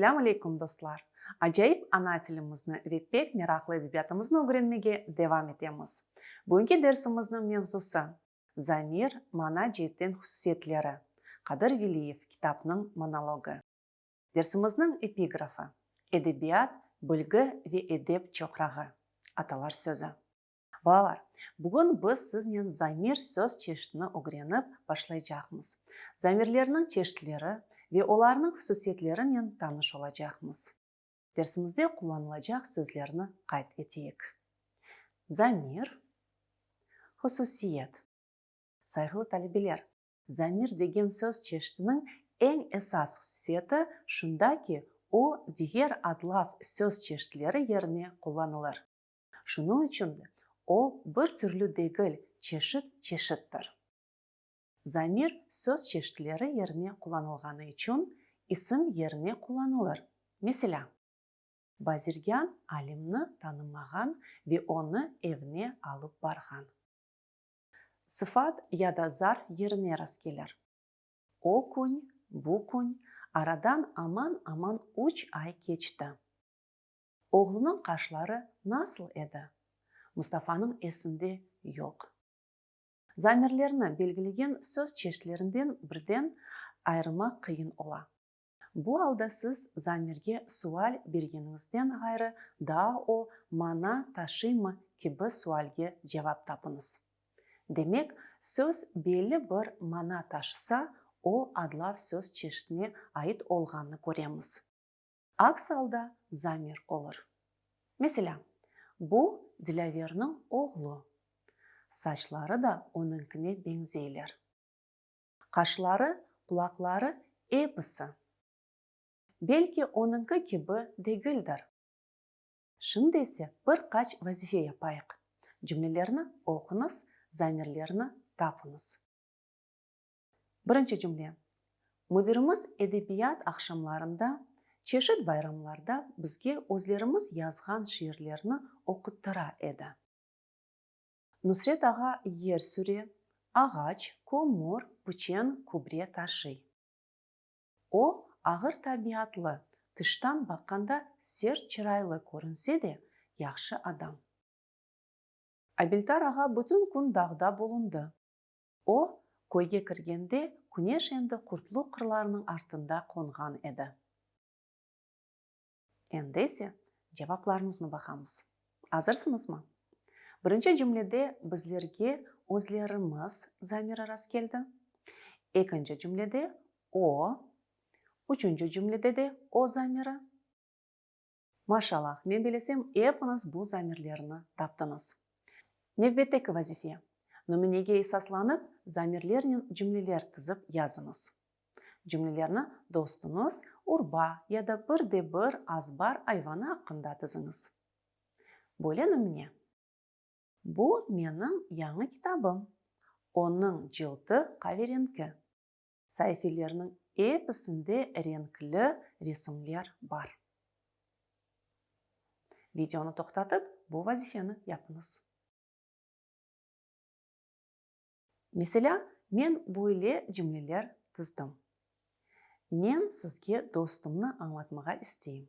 Ассаламу алейкум достар. Ажайып ана тілімізді веппек мерақлы әдебиятымызды öğrenmеге девам етеміз. Бүгінгі дәрсіміздің мевзусы Замир мана жеттен хусусиетлері. Қадыр Велиев кітапның монологы. Дәрсіміздің эпиграфы. Әдебият, білгі ве эдеп чоқрағы. Аталар сөзі. Балалар, бүгін біз сізнен замир сөз чештіні öğrenіп башлайжақмыз. Замирлерінің чештілері ve оларның хусусиетлерінен таныш olacağımız. Дәрсімізде қолданылacak сөздерді қайт етейік. Замир, хусусиет. Сайғылы талибелер, замир деген сөз чештінің ең хусусиеті шында ки о дигер адлав сөз чештілері еріне қолданылыр. Шуның үшін о бір түрлі дегіл чешіт чешіттір замир сөз чештілері еріне қолданылғаны үшін ісім еріне қолданылыр Mesela, базирган алимны танымаған ве оны евне алып барған. Сыфат яда зарф еріне рас келер. О күн бұ күн арадан аман-аман үч ай кечті. Оғлының қашлары насыл еді. Мұстафаның есінде жоқ замирлерні белгілеген сөз чештілерінден бірден айырма қиын ола. Бұл алда сіз замирге суаль бергеніңізден ғайры о мана ташимы кебі суальге жауап тапыңыз. Демек сөз белі бір мана ташыса о адлав сөз чештіне айт олғаны көреміз. Акс алда замир олыр. Mesela, бұл дилявернің оғлы. Saçları да onınkine benzeyler. Kaşları, kulakları hepsi. Belki onunki gibi değildir. Şimdi ise birkaç vazife yapayık. Cümlelerini okunuz, zamirlerini tapınız. Birinci cümle. Müdürümüz edebiyat akşamlarında, çeşit bayramlarda bizge o'zlarimiz yazgan she'rlarni o'qitira edi. Нусрет аға ер сүре, ағач, комор, пучен, кубре ташы. О, ағыр табиатлы, тыштан баққанда сер чырайлы көрінсе де, яқшы адам. Абилтар аға бүтін күн дағда болынды. О, көйге кіргенде күнеш енді құртлу қырларының артында қонған еді. Ендесе, жавапларыңызны бақамыз. Азырсыңыз ма? Бірінші жүмледе біздерге өзлеріміз замирі рас келді. Екінші жүмледе о үшінші жүмледе де о замирі машаллах мен білесем епіңіз бұл замирлеріні таптыңыз. Невбеттегі вазифе номинеге esaslanып замирлерінен жүмлелер тізіп языңыз. Жүмлелерні достыңыз урба яда бірде бір азбар айваны ақында тізіңіз. Бөле Бұл менің яңы китабым. Оның жылды қаверенкі. Сайфилерінің епісінде ренкілі ресімлер бар. Видеоны тоқтатып, бұл вазифені япыңыз. Mesela, мен бойле жүмлелер тыздым. Мен сізге достымны аңлатмаға істейм.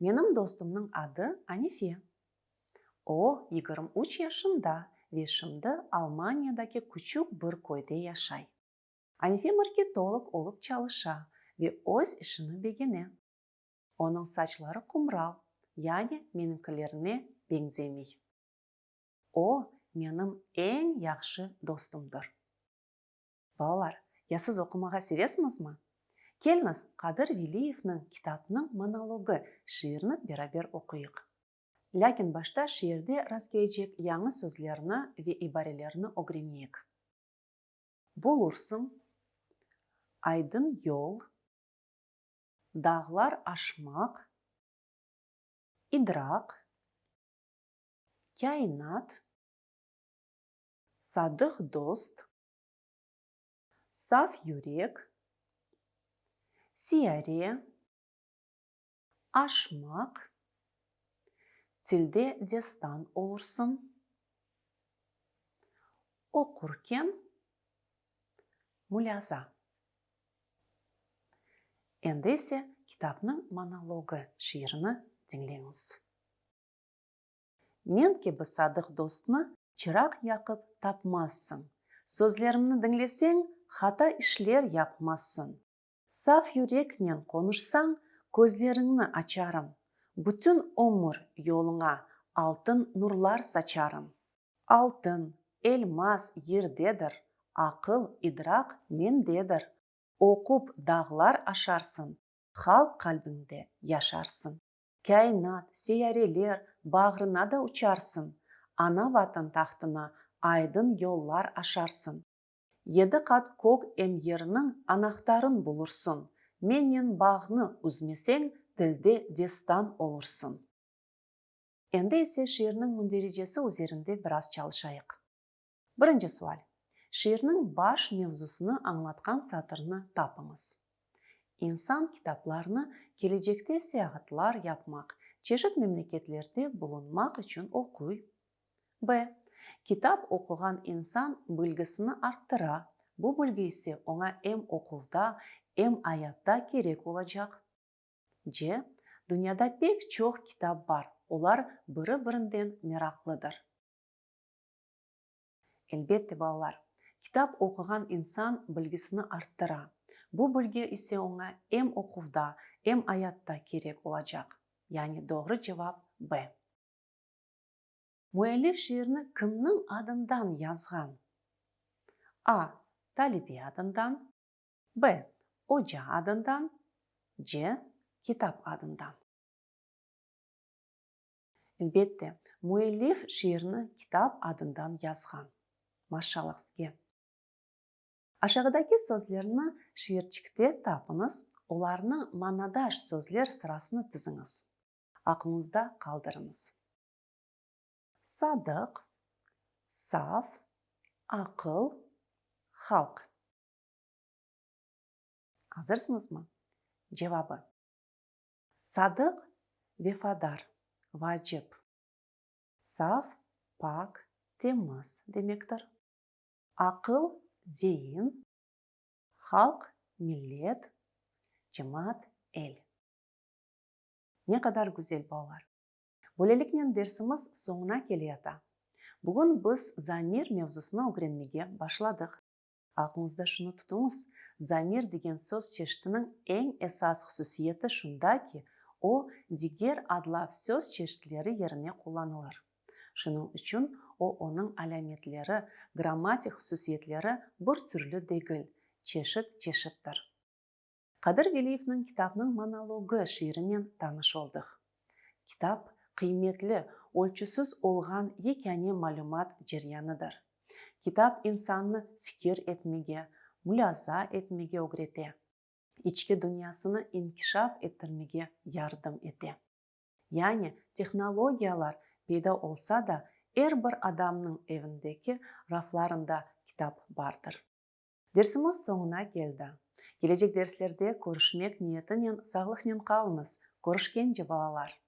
Менің достымның ады Анифе. О, 23 yaşında ve şimdi Almanya'daki küçük bir köyde yaşay. Anife marketolog olup çalışa ve öz işini begene. Onun saçları kumral, yani benimkilerine benzemey. O, menim en yaxşı dostumdur. Балалар, я сіз оқымаға sevesizmi? Келіңіз Қадыр Велиевнің кітабының монологы шиырны берабер оқиық. Ләкин башта шиерде раскейчек яңы сөзләрне ве ибареләрне огренек. Булурсың, айдын йол, дағлар ашмақ, идрак, кайнат, садық дост, саф юрек, сияре, ашмақ, tilde destan olursun. Okurken mülaza. Ise кітапның монологы шиырыны тыңлеңіз мен кебі садық достны чырақ яқып тапмассың сөзлерімні діңлесең хата ішлер япмассың саф юрекнен конышсаң көздеріңні ачарым бүтін өмір yolыңа алтын нұрлар сачарым. Алтын элмас ердедір ақыл идрак мендедір оқып дағлар ашарсың халық қалбіңде яшарсың. Кайнат сейәрелер бағрына да учарсың. Ана ватан тақтына айдын yollar ашарсың. Еді қат көк емерінің анақтарын bulursun менен бағны үзмесең тілде дестан olursun Енді münderecesi üzerinde biraz çalışayık. Birinci sual. Şiirinin baş mevzusunu anlatkan satırını tapınız. İnsan kitaplarını gelecekte seyahatlar yapmak, çeşit memleketlerde bulunmak için okuy. B. Kitap okugan insan bilgisini arttıra. Bu bilgi ise ona hem okuvda hem hayatta gerek olacak. C. Dünyada pek çok kitap var олар бірі бірінден мерақлыдыр әлбетте балалар кітап оқыған инсан білгісіні арттыра бұл білге ise оңа hem оқуда hem аятта керек olacak яғни doğru cevap Б Müellif şiirini кімнің адынан yazған А. Талиби адынан Б. Hoca адынан Ч. Kitap адынан әлбетте муэллиф шиырны китап адынан жазған машаллах сізге aşağıdaki sözlerini şiirçikte tapınız, оларны манадаш сөздер сырасыны тізіңіз. Ақыңызда қалдырыңыз. Садық, саф, ақыл, халық. Hazırsınız mı? Sadık, vefaдар, vacip. Saf, pak, temiz demektir. Akıl, zihin, halk, millet, cemaat, el. Ne kadar güzel bağlar. Böylelikle dersimiz sonuna geliyor. Bugün biz zamir mevzusunu öğrenmeye başladık. Aklınızda şunu tutunuz. Zamir деген söz çeşitinin en esas hususiyeti şunda ki, o digер адлап сөз чештілері еріне қолданылыр шының үшін о оның әлеметлері грамматик хусусиетлері бір түрлі дегіл чешіт чешіттір. Қадыр велиевнің кітабының монологы шиырымен таныш болдық кітап қиметлі өлчүсіз олған екәне малюмат жеряныдыр кітап инсанны фикер етмеге муляза етмеге өгрете içki dünyasını inkişaf ettirmege yardım ete. Yani технологиялар пайда olsa да, bir adamның evindeki raflarında kitap vardır. Dersimiz sonuna geldi. Gelecek derslerde görüşmek niyetinden sağlıkla kalınız. Görüşkence balalar.